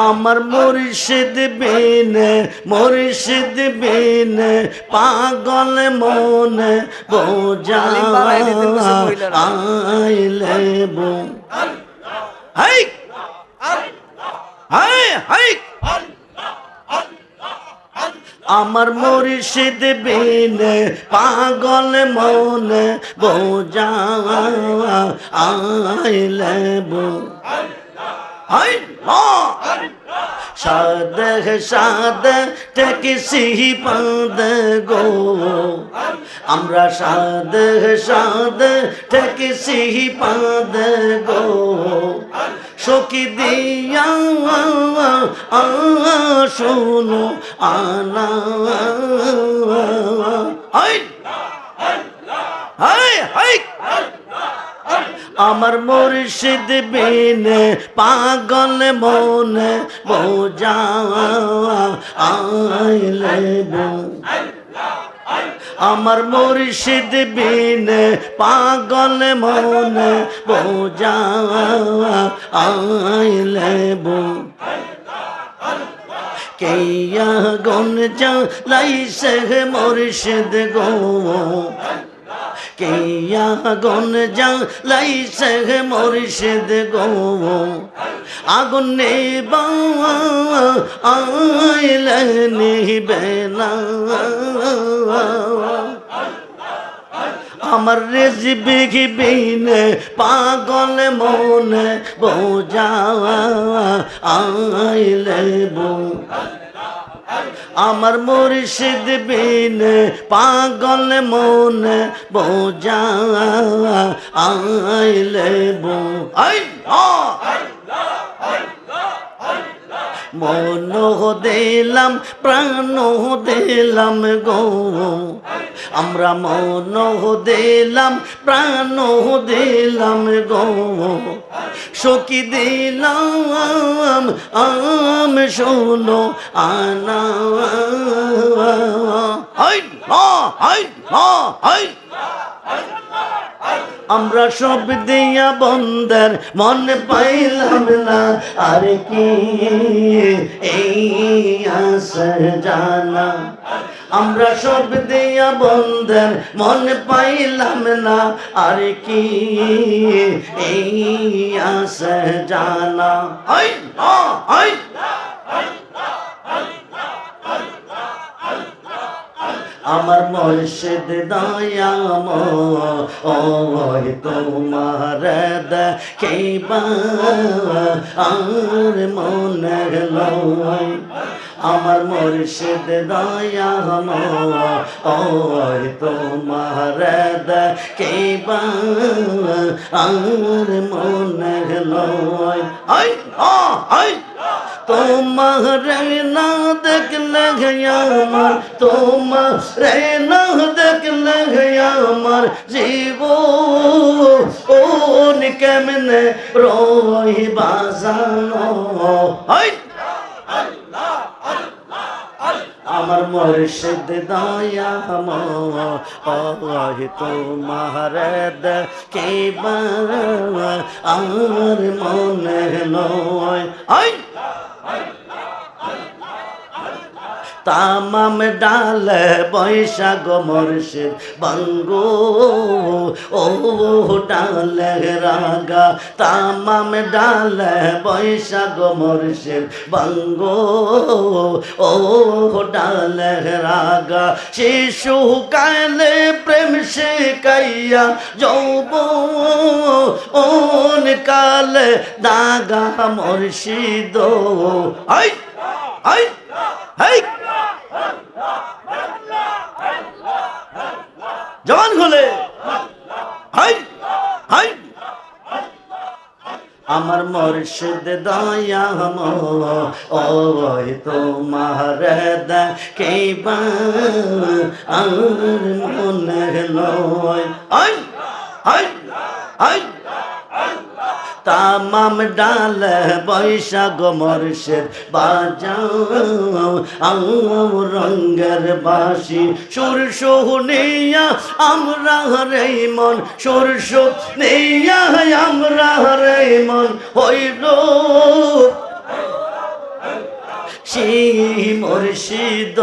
আমার মুর্শিদ বিনে মুর্শিদ বিনে পাগল মনে বোঝা। আইলে বো হাই! High high! আমার মুর্শিদ বিনে পাগল মনে বোঝা আইলে বো। সাদ সাদ টেকিসি পাদ গো। আমরা সাদ সাদ টেকিসি পাদ গো। সকি দিয়া শোনো আনা আমার মুর্শিদ বিনে পাগল মনে বোঝা আইলে বো আমার মুর্শিদ বিনে পাগল মনে বোঝা আইলে বো। কেয়া গন যা লাইসে মুর্শিদ গো। কেয়া গন যা লাইসে মুর্শিদ গো। আগুন নেবা, আইলে নিবে না। আমার রেজিবি বিনে পাগল মনে বোঝা, আইলে বো আমার মুর্শিদ বিন পাগল মনে বোঝা আইলে বো আই মন দিলাম, প্রাণ দিলাম গো। আমরা মন দিলাম, প্রাণ দিলাম গো। সকি দিলাম, আম শোনো, আনা। আমরা সব দিয়া বন্ধের মন পাইলাম না, আর কি এই আশা জানা। আমরা সব দিয়া বন্ধের মন পাইলাম না, আর কি এই আশা জানা হাই হাই আমার মুর্শিদ দয়াম ওই তোমার আর মনে লয় আমার মুর্শিদ দয়াম ওই তোমার আর মনে লয় আই আই তোমার না দেখলে আমার, তোমার না দেখলে আমার জীব ওন কেমনে রই বাজানো হাই! আমার মুর্শিদ দয়া মহি তোমার দেখিবা আর মনে নয় আই তামাম ডাল বৈশাখ মুর্শিদ, বঙ্গো ও ডাল রাগা। তামাম ডাল বৈশাখ মুর্শিদ, বঙ্গো ও ডাল রাগা। শিশু কালে প্রেম সে কাইয়া যৌব ওন কালে দাগা মুর্শিদ। আই আই, হাই! জবান খুলে। আমার মুর্শিদ দয়া ওই তোমার কেবা আর মনে লয় আই হাই হাই। তামাম ডাল বৈশাখ মর্ষের বাজাও আউ রঙ্গের বাসি সুর সোহনিয়া আমরা রে মন, সুর সোহনিয়া আমরা রে মন হইল। সেই মুর্শিদ,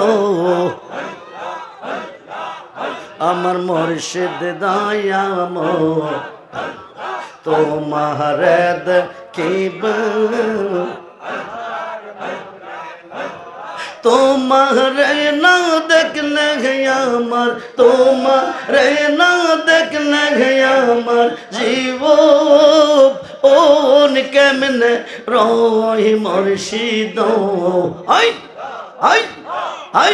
আমার মুর্শিদ দয়াম তোমার দেখিব তোমার না দেখলে আমার তোমার না দেখলে আমার জীব ওন কেমনে রই মুর্শিদ আই আই আই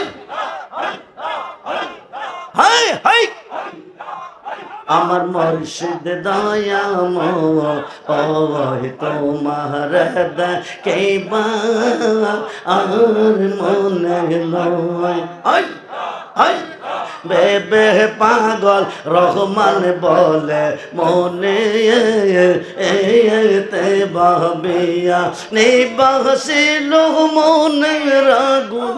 হাই আমার মুর্শিদ দয়াম, ওই তোমার কেবা আর মনে আই বেবে পাগল রহমান বলে মনে এতে বাবিয়া নিবাসিল মনে রাগুন।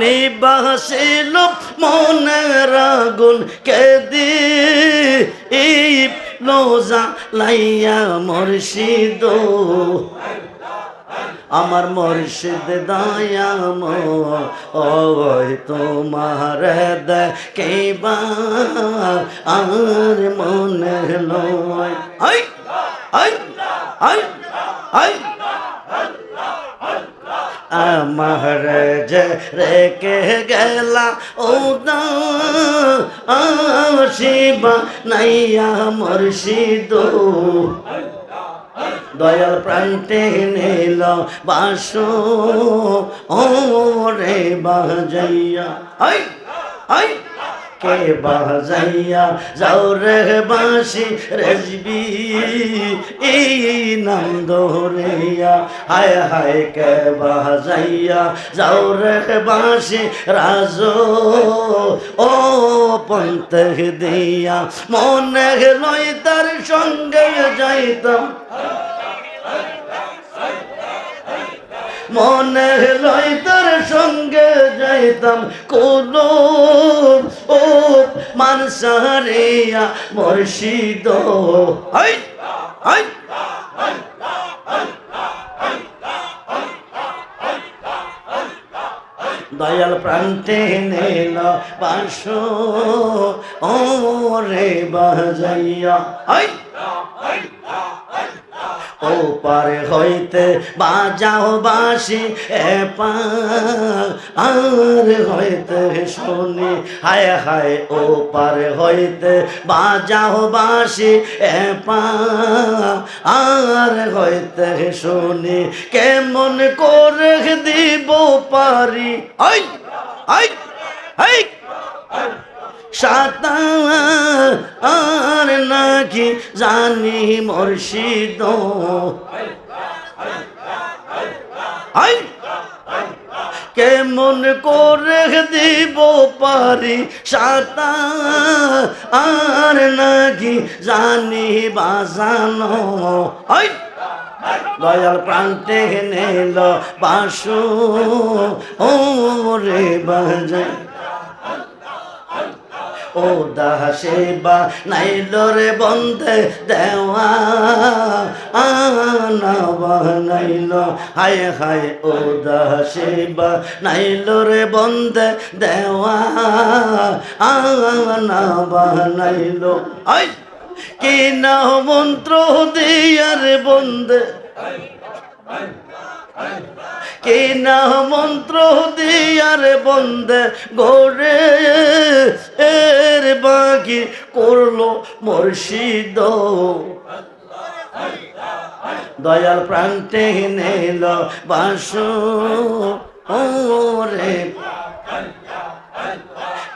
নিবাসিল মনের আগুন কেদি লোজা লাইয়া মুর্শিদ। আমার মুর্শিদ দয়াম, ওই তোমার কেবা আর মনে লয় আই আই আই আই। আমার যে রেখে গেলা ও শিবা নাইয়া মুর্শিদ। দয়াল প্রান্তে নিল বাস, ও রে বাজাইয়া। আই আই কে বাজাইয়া যাও রে বাসি রেজবি এই নাম ধরিয়া, হায় হায় কে বাজাইয়া যাও রে বাসি রাজ। ও পন্থ দিয়া মনে লই তার সঙ্গে যাইতাম। মনে লই তার সঙ্গে যাইতাম কোন ও মানসারিয়া মুর্শিদ। দয়াল প্রান্তে নেল বাস ও রে বাজাইয়া। ও পারে হইতে বাজাও বাসি এ আর হইতে শুনি, হায় হায় ও পারে হইতে বাজাও বাসি এ আর হইতে শুনি, কেমন করে দিব পারি। আই আই আই। সাতার আর নাকি জানি মুর্শিদ। আই কেমন করে দিব পারি সাতার আর নাকি জানি বাজানো। আই দয়াল প্রান্তে নেল বাসু ও রে বাজাই ও দাসে বা নাইল রে বন্ধে দেওয়া। আনা বানাইল হায় হায় ও দাসে বা নাইল রে বন্ধে দেওয়া। আনা বানাইল আই কি না মন্ত্র দিয়ার বন্ধে কে না মন্ত্র দিয়ার বন্দে গোরে এর বাকি করল মুর্শিদ। দয়াল প্রান্তে নেল বাস রে।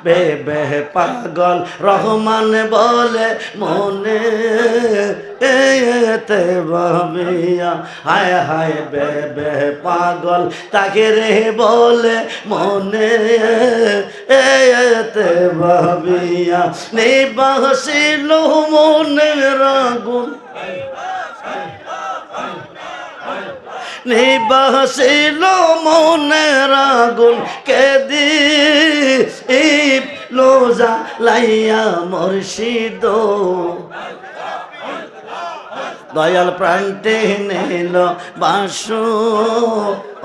বেবে পাগল। রহমান বলে মনে এতে ভাবিয়া হায় হায় বেবে পাগল। তাকে রে বলে মনে এতে যেতে ভাবিয়া নিবাসিল মনের আগুন। নিবাসিল মনের আগুন কেদি লোজা লাইয়া মুর্শিদ। দয়াল প্রান্তে নিল বাসু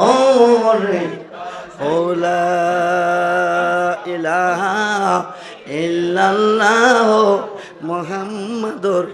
ওরে ওলা ইলাহা ইল্লাল্লাহ মুহাম্মাদুর